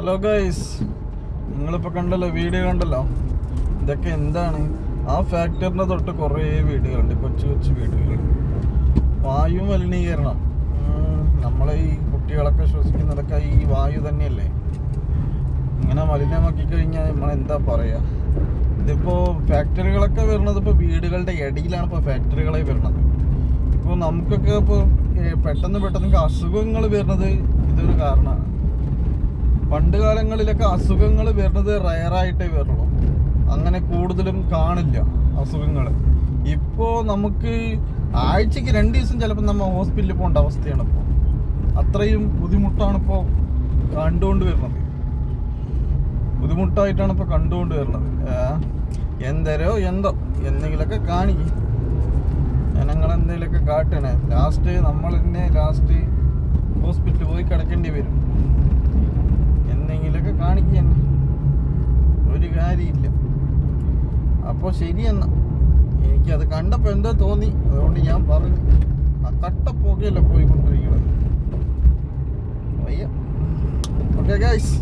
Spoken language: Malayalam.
ഹലോ ഗൈസ് നിങ്ങളിപ്പോൾ കണ്ടല്ലോ വീഡിയോ കണ്ടല്ലോ? ഇതൊക്കെ എന്താണ്? ആ ഫാക്ടറിന്റെ തൊട്ട് കുറേ വീടുകളുണ്ട് കൊച്ചു കൊച്ചു വീടുകൾ വായു മലിനീകരണം. നമ്മളെ ഈ കുട്ടികളൊക്കെ ശ്വസിക്കുന്നതൊക്കെ ഈ വായു തന്നെയല്ലേ? ഇങ്ങനെ മലിനമാക്കി കഴിഞ്ഞാൽ നമ്മൾ എന്താ പറയുക ഇതിപ്പോൾ ഫാക്ടറികളൊക്കെ വരുന്നത് ഇപ്പോൾ വീടുകളുടെ ഇടയിലാണ് ഇപ്പോൾ ഫാക്ടറികളെ വരുന്നത്. ഇപ്പോൾ നമുക്കൊക്കെ ഇപ്പോൾ പെട്ടെന്ന് പെട്ടെന്ന് അസുഖങ്ങൾ വരുന്നത് ഇതൊരു കാരണമാണ്. പണ്ട് കാലങ്ങളിലൊക്കെ അസുഖങ്ങൾ വരുന്നത് റയറായിട്ടേ വരുള്ളൂ. അങ്ങനെ കൂടുതലും കാണില്ല അസുഖങ്ങൾ. ഇപ്പോൾ നമുക്ക് ആഴ്ചക്ക് രണ്ട് ദിവസം ചിലപ്പോൾ നമ്മൾ ഹോസ്പിറ്റലിൽ പോകേണ്ട അവസ്ഥയാണ് ഇപ്പോൾ അത്രയും ബുദ്ധിമുട്ടാണ് ഇപ്പോൾ കണ്ടുകൊണ്ട് വരുന്നത്. ബുദ്ധിമുട്ടായിട്ടാണ് ഇപ്പോൾ കണ്ടുകൊണ്ട് വരുന്നത്. എന്തരോ എന്തോ എന്തെങ്കിലുമൊക്കെ കാണിക്കും ജനങ്ങൾ എന്തെങ്കിലുമൊക്കെ കാട്ടണേ. ലാസ്റ്റ് നമ്മൾ തന്നെ ലാസ്റ്റ് ഹോസ്പിറ്റലിൽ പോയി കിടക്കേണ്ടി വരും. അപ്പോൾ ശരിയെന്ന എനിക്കത് കണ്ടപ്പോൾ എന്തോ തോന്നി. അതുകൊണ്ട് ഞാൻ പറഞ്ഞു ആ കട്ട പുകയല്ല പോയി കൊണ്ടിരിക്കുന്നത് വയ്യ. Okay guys